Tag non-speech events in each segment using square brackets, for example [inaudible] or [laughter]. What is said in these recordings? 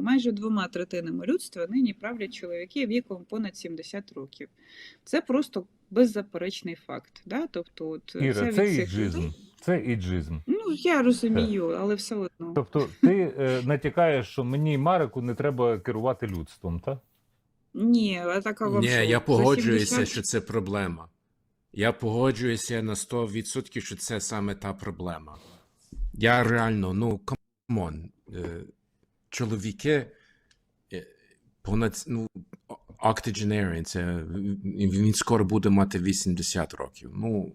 Майже двома третинами людства нині правлять чоловіки віком понад 70 років. Це просто беззаперечний факт. Да? Тобто, от, Іра, це це іджизм. людей. Це іджизм. Ну, я розумію, але все одно. Тобто, ти е, натякаєш, що мені Марику не треба керувати людством, так? Ні, а така вам Ні, що, я погоджуюся, 70? що це проблема. Я погоджуюся на 100%, що це саме та проблема. Я реально, ну, камон, е, чоловіки е, понад, ну, octogenarian, це він скоро буде мати 80 років. Ну,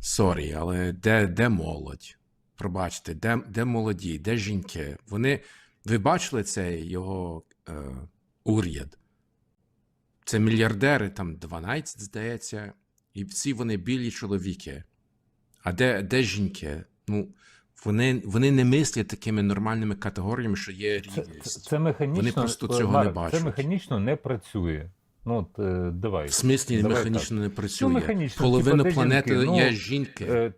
сорі, але де, де молодь? Пробачте, де, де молоді, де жінки? Вони, ви бачили цей його е, уряд? Це мільярдери, там 12, здається, і всі вони білі чоловіки. А де, де жінки? Ну, вони, вони не мислять такими нормальними категоріями, що є Це, це, це механічно, Вони просто е, цього Марик, не бачать. Це механічно не працює. Ну, от, е, давай. В смислі Давай механічно не працює. механічно, Половина типа, де планети жінки? Ну, є жінки. Е,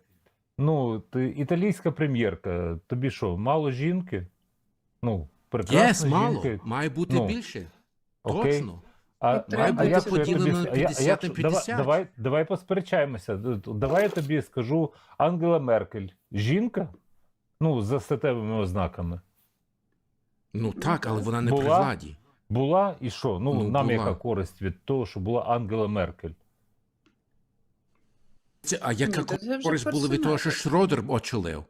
ну, ти, італійська прем'єрка. Тобі що, мало жінки? Ну, прекрасно Єс, мало. жінки. Має бути Ну, більше. окей. Точно. А, Треба а, а бути поділено тобі, на а я- 50 на давай, 50. давай, давай посперечаємося. Давай я тобі скажу Ангела Меркель. Жінка? Ну, за статевими ознаками. Ну так, але вона не при владі. Була і що? Ну, Ну, нам була. яка користь від того, що була Ангела Меркель? Це, а яка Ні, користь була від того, що. Шродер очолив?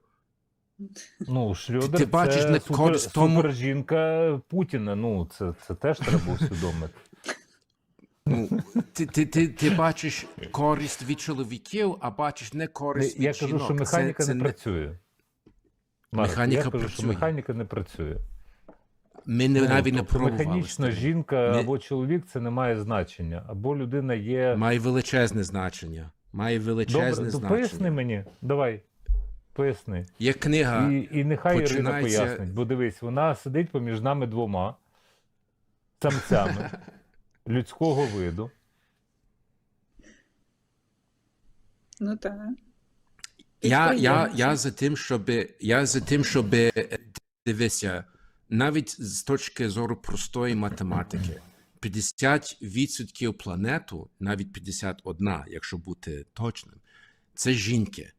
Ну, Шльодер ти бачиш це не супер, тому- супер жінка Путіна. Ну, це, це теж треба усвідомити. Ну, ти, ти, ти, ти бачиш користь від чоловіків, а бачиш не користь від Я кажу, що механіка це, це не працює. Марк, Механіка я кажу, що механіка не працює. Ми не, Ну, навіть не тобто пробували. механічно жінка Ми- або чоловік це не має значення. Або людина є. Має величезне значення. Має величезне Добре, то значення. поясни мені, давай. Поясни. Є книга. І, і нехай Ірина пояснить, бо дивись, вона сидить поміж нами двома самцями [laughs] людського виду. Ну так. Я, я, я за тим, щоб я за тим, щоб е, дивися, навіть з точки зору простої математики, 50% планету, навіть 51, якщо бути точним, це жінки,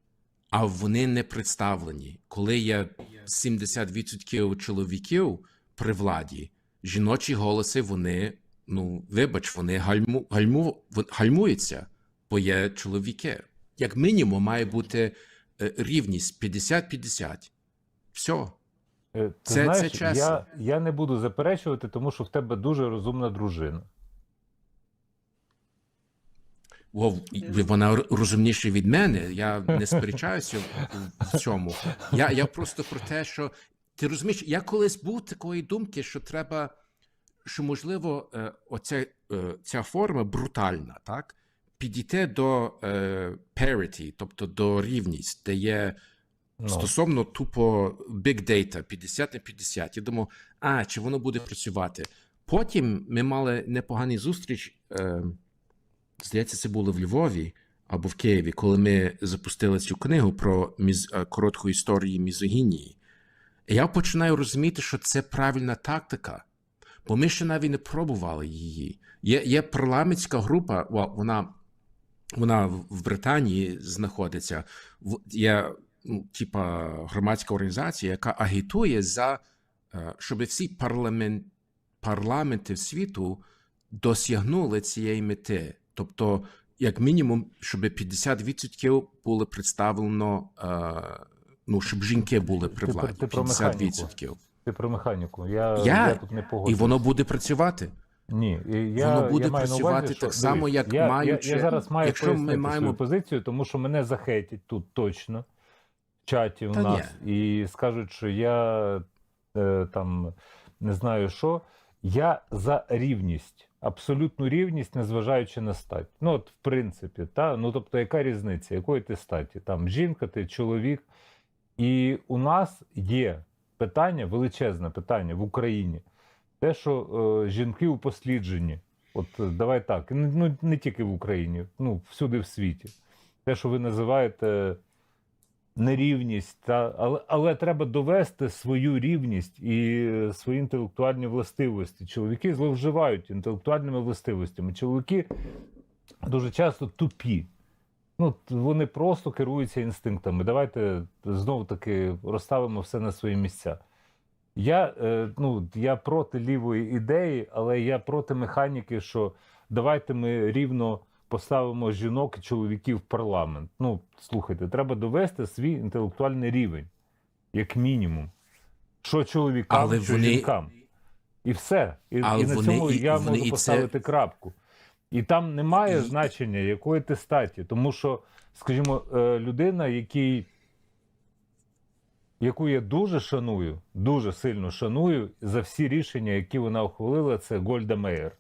а вони не представлені. Коли є 70% чоловіків при владі, жіночі голоси, вони, ну, вибач, вони гальму, гальму, гальмуються, бо є чоловіки. Як мінімум, має бути рівність 50-50. Все. Е, Ти Це- знаєш, це чесно. Я, я не буду заперечувати, тому що в тебе дуже розумна дружина. І- вона розумніша від мене. Я не сперечаюся в- в цьому. Я, я просто про те, що ти розумієш, я колись був такої думки, що треба, що можливо, е, оця е, ця форма брутальна, так? Підійти до е, parity, тобто до рівність, де є Ну, Стосовно тупо big data 50 на 50, я думав, а чи воно буде працювати. Потім ми мали непоганий зустріч. Е, здається, це було в Львові або в Києві, коли ми запустили цю книгу про міз, е, коротку історію мізогінії. І я починаю розуміти, що це правильна тактика, бо ми ще навіть не пробували її. Є, є парламентська група, вона, вона в Британії знаходиться. В- Є ну, типа громадська організація, яка агітує за е, щоб всі парламент, парламенти світу досягнули цієї мети. Тобто, як мінімум, щоб 50% було представлено, е, ну, щоб жінки були при Ти про- владі. ти 50%. ти про механіку. Я, Я- я тут не І воно буде працювати. Ні, я, Воно буде я маю на увазі, працювати що, так само, дивись, як я, маючи- Я, я зараз маю якщо ми маємо- свою позицію, тому що мене захейтять тут точно в чаті у Та нас і скажуть, що я е, там не знаю що. Я за рівність, абсолютну рівність, незважаючи на стать. Ну, от, в принципі, та? ну тобто, яка різниця, якої ти статі? Там жінка, ти чоловік. І у нас є питання, величезне питання в Україні. Те, що е, жінки упосліджені. От е, давай так, ну ну, не тільки в Україні, ну всюди в світі. Те, що ви називаєте нерівність, та, але, але треба довести свою рівність і е, свої інтелектуальні властивості. Чоловіки зловживають інтелектуальними властивостями. Чоловіки дуже часто тупі. Ну, вони просто керуються інстинктами. Давайте знову таки розставимо все на свої місця. Я, е, ну, я проти лівої ідеї, але я проти механіки, що давайте ми рівно поставимо жінок і чоловіків в парламент. Ну, слухайте, треба довести свій інтелектуальний рівень, як мінімум. Що чоловікам, Але що вони- жінкам. І все. І, Але і на вони цьому і- я вони можу і це- поставити крапку. І там немає І- значення, якої ти статі. Тому що, скажімо, е, людина, який, яку я дуже шаную, дуже сильно шаную за всі рішення, які вона ухвалила, це Гольда Меєр.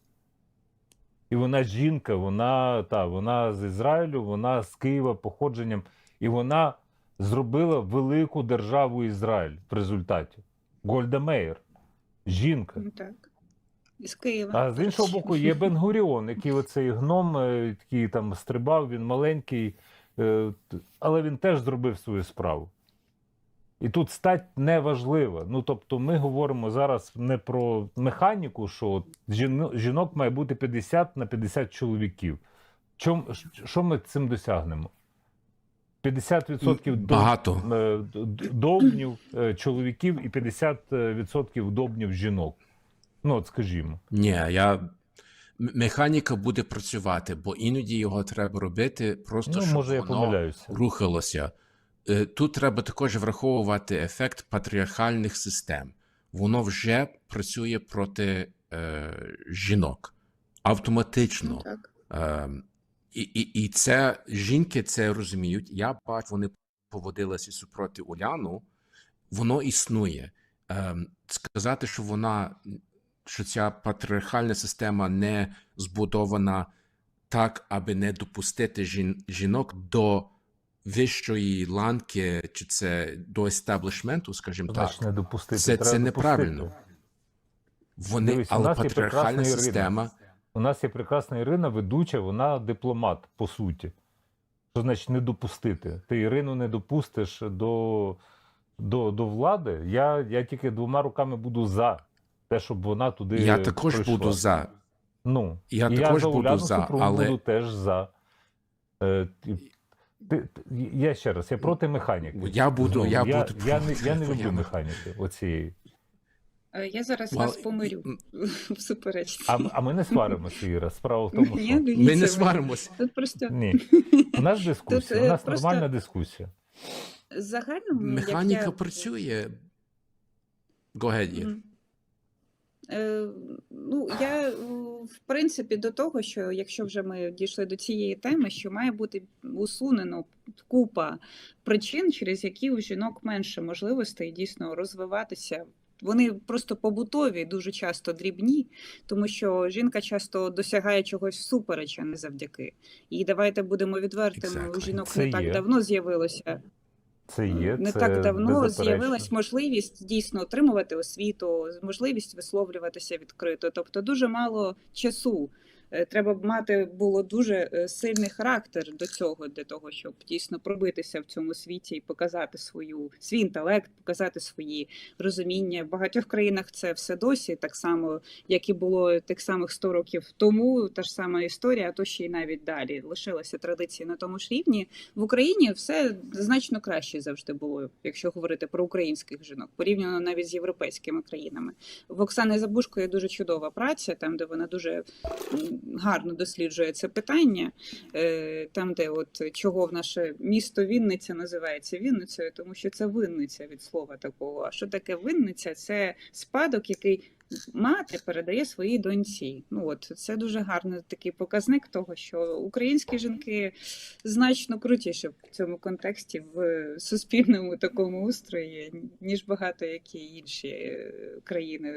І вона жінка, вона, та, вона з Ізраїлю, вона з Києва походженням, і вона зробила велику державу Ізраїль в результаті. Гольда Меєр. Жінка. Ну, так. Із Києва. А з іншого боку, є Бенгуріон, який оцей гном, е, який там стрибав, він маленький, е, але він теж зробив свою справу. І тут стать не важлива. Ну тобто, ми говоримо зараз не про механіку, що жінок має бути 50 на 50 чоловіків. Чом, що ми цим досягнемо? 50% до- Багато. е, довбнів е, чоловіків і 50% довбнів жінок. Ну, от скажімо. Ні, я. Механіка буде працювати, бо іноді його треба робити просто Ну, щоб може, я воно помиляюся. рухалося. Е, Тут треба також враховувати ефект патріархальних систем. Воно вже працює проти е, жінок автоматично. Ну, так. Е, і, і, і це жінки це розуміють. Я бачу, вони поводилися супроти Уляну. Воно існує. Е, сказати, що вона що ця патріархальна система не збудована так, аби не допустити жін, жінок до вищої ланки, чи це до естаблішменту, скажімо так. Не допустити. Це, Треба це допустити. неправильно. Вони, Дивись, але патріархальна прекрасна Ірина. система. У нас є прекрасна Ірина, ведуча, вона дипломат, по суті. Що значить не допустити? Ти Ірину не допустиш до, до, до влади. Я, я тільки двома руками буду за те, щоб вона туди. Я також прийшла. буду за. Ну, Я і також за буду за, але- буду теж за. Е, ти, ти, я ще раз, я проти механіки. Я буду- я я, буду я, не, проти, я не люблю механіки оцієї. Е, Я зараз Well, вас помирю [laughs] в суперечці. А, а ми не сваримося, Іра. Справа в тому, що дивіться, Ми не сваримось. Тут просто ні. [laughs] У нас дискусія, Тут, у е, нас просто- нормальна дискусія. загально як Механіка я- працює. Go ahead, Ір. Мгм. Е, ну, я, е, в принципі, до того, що якщо вже ми дійшли до цієї теми, що має бути усунено купа причин, через які у жінок менше можливостей дійсно розвиватися. Вони просто побутові, дуже часто дрібні, тому що жінка часто досягає чогось всупереч, а не завдяки. І давайте будемо відвертими. У жінок Це не так є. давно з'явилося Це є. не це так давно з'явилась можливість дійсно отримувати освіту, можливість висловлюватися відкрито. Тобто дуже мало часу. Е, Треба б мати було дуже е, сильний характер до цього, для того, щоб дійсно пробитися в цьому світі і показати свою свій інтелект, показати свої розуміння. В багатьох країнах це все досі так само, як і було тих самих 100 років тому. Та ж сама історія, а то ще й навіть далі лишилася традиції на тому ж рівні. В Україні все значно краще завжди було, якщо говорити про українських жінок, порівняно навіть з європейськими країнами. В Оксани Забушко є дуже чудова праця, там де вона дуже гарно досліджує це питання. Е, Там, де от чого в наше місто Вінниця називається Вінницею, тому що це винниця від слова такого. А що таке винниця? Це спадок, який мати передає своїй доньці. Ну от це дуже гарний такий показник того, що українські жінки значно крутіше в цьому контексті в суспільному такому устрої, ніж багато які інші е, країни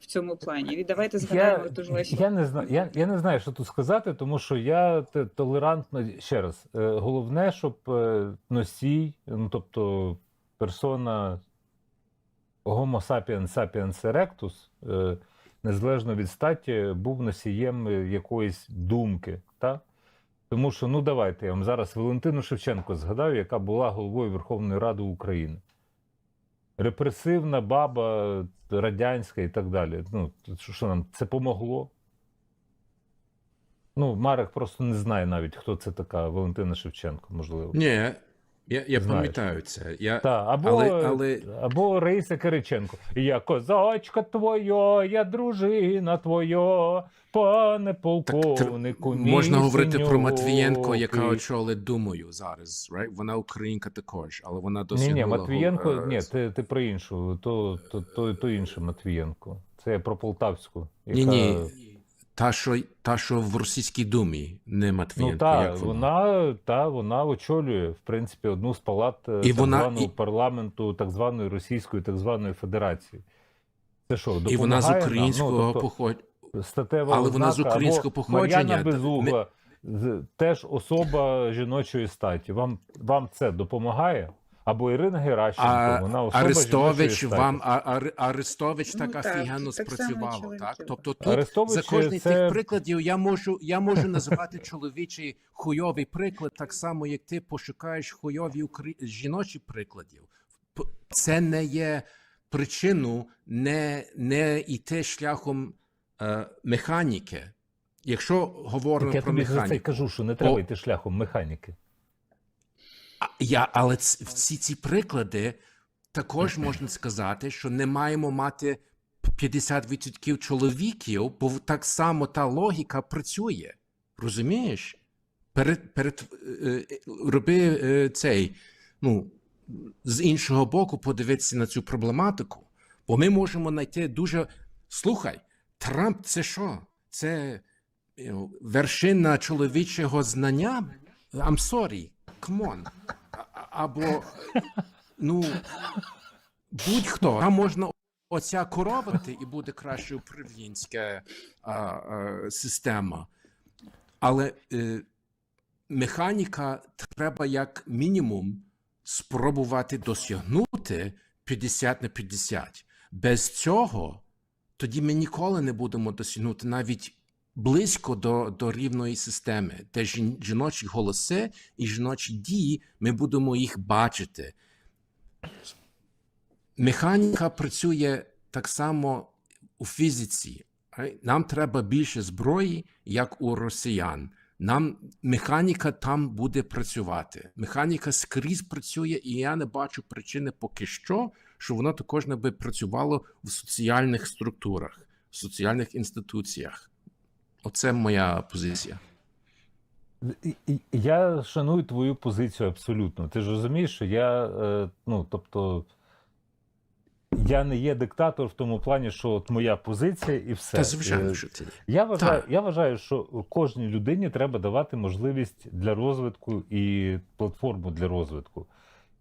в цьому плані. І давайте згадаємо Я, ту ж я, не знаю, я, я не знаю, що тут сказати, тому що я толерантно. Ще раз, е, головне, щоб е, носій, ну тобто персона Homo sapiens sapiens erectus, е, незалежно від статі, був носієм якоїсь думки. Та? Тому що, ну давайте я вам зараз Валентину Шевченко згадаю, яка була головою Верховної Ради України. Репресивна баба радянська і так далі. Ну, що, нам це помогло? Ну, Марek просто не знає навіть, хто це така Валентина Шевченко, можливо. Ні, я, я пам'ятаю це. Я, Та, або, але- але- або Раїса Кириченко. Я козачка твоя, я дружина твоя, пане полковнику. мій Можна говорити про. Матвієнко, яка очолить думою зараз, right? Вона українка також, але вона Ні, досягнула... ні, Матвієнко, гол- е, ні, ти, ти про іншу, то, то, то, то інше Матвієнко. Це про Полтавську. Яка... Ні, ні, та що, та, що в Російській думі, не Матвієнко. Ну так, як вона, та, вона очолює, в принципі, одну з палат е, І так вона- званого і- парламенту так званої Російської, так званої Федерації. Це що, І вона з українського ну, тобто, походження. статева Але вона з українського походження, Мар'яна та- Безугла, з- теж особа жіночої статі. Вам, вам це допомагає? Або Ірина Геращенко, А вона особа Арестович вам а, Ар- Арестович Ну, так так, офігенно так спрацювало. Так? Тобто тут Арестович за кожний це- тих прикладів я можу, я можу називати чоловічий хуйовий приклад, так само як ти пошукаєш хуйові укр... жіночі прикладів. Це не є причину не, не йти шляхом е, механіки. Якщо говоримо Так я про тобі це й кажу, що не треба О. йти шляхом механіки. Я, але всі ці приклади також можна сказати, що не маємо мати 50% чоловіків, бо так само та логіка працює. Розумієш? Перед, перед, е, е, роби е, цей, ну, з іншого боку, подивитися на цю проблематику. Бо ми можемо знайти дуже. Слухай, Трамп це що? Це вершина чоловічого знання? I'm sorry, а- Або, ну, будь-хто. Там можна оця коровати і буде краще управлінська а, а, система. Але е, механіка треба як мінімум спробувати досягнути 50 на 50. Без цього тоді ми ніколи не будемо досягнути навіть близько до, до рівної системи, де жіночі голоси і жіночі дії, ми будемо їх бачити. Механіка працює так само у фізиці. Нам треба більше зброї, як у росіян. Нам механіка там буде працювати. Механіка скрізь працює, і я не бачу причини поки що, що воно також не би працювало в соціальних структурах, в соціальних інституціях. Оце моя позиція. Я шаную твою позицію абсолютно. Ти ж розумієш, що я, е, ну, тобто, я не є диктатор в тому плані, що от моя позиція і все. Та звичайно, Е, що це. Я вважаю, я вважаю, що кожній людині треба давати можливість для розвитку і платформу для розвитку.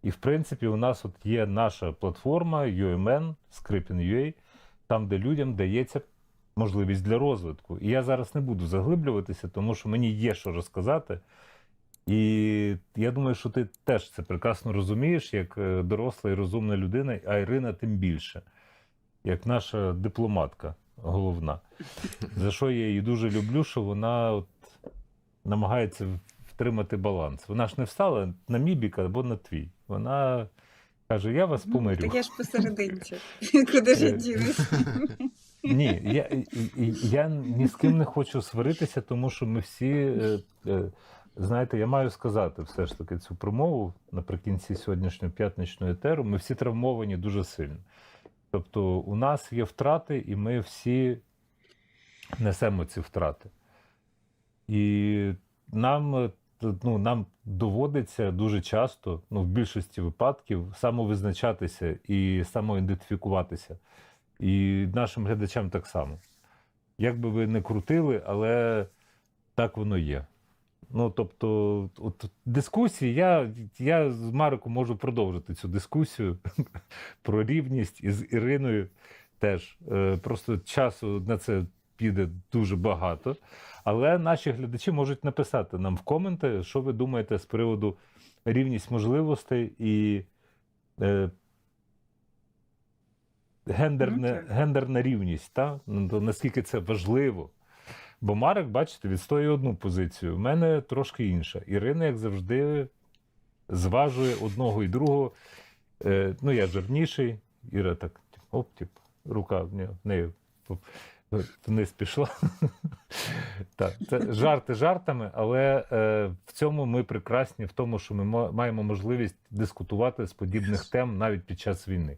І в принципі, у нас от є наша платформа UMN, Scripin.ua, там, де людям дається можливість для розвитку. І я зараз не буду заглиблюватися, тому що мені є що розказати. І я думаю, що ти теж це прекрасно розумієш, як е, доросла і розумна людина, а Ірина тим більше, як наша дипломатка головна. За що я її дуже люблю, що вона от намагається втримати баланс. Вона ж не встала на мій бік або на твій. Вона каже: Я вас помирю. Так я ж посерединці. [laughs] Куди ж я Е, дінусь? Ні, я, я ні з ким не хочу сваритися, тому що ми всі, е, е, знаєте, я маю сказати все ж таки цю промову наприкінці сьогоднішнього п'ятничного етеру. Ми всі травмовані дуже сильно. Тобто, у нас є втрати, і ми всі несемо ці втрати. І нам, е, ну, нам доводиться дуже часто, ну, в більшості випадків, самовизначатися і самоідентифікуватися. І нашим глядачам так само. Як би ви не крутили, але так воно є. Ну, тобто, от дискусії, я, я з Мариком можу продовжити цю дискусію [laughs] про рівність і з Іриною теж. Е, Просто часу на це піде дуже багато. Але наші глядачі можуть написати нам в коменти, що ви думаєте з приводу рівність можливостей і е, гендерне, гендерна рівність, та? Ну, наскільки це важливо. Бо Марек, бачите, відстоює одну позицію. У мене трошки інша. Ірина, як завжди, зважує одного і другого. Е, ну, я жирніший, Іра так, оп, тип, рука в по- вниз пішла. [laughs] так, це жарти жартами, але е, в цьому ми прекрасні, в тому, що ми маємо можливість дискутувати з подібних тем навіть під час війни.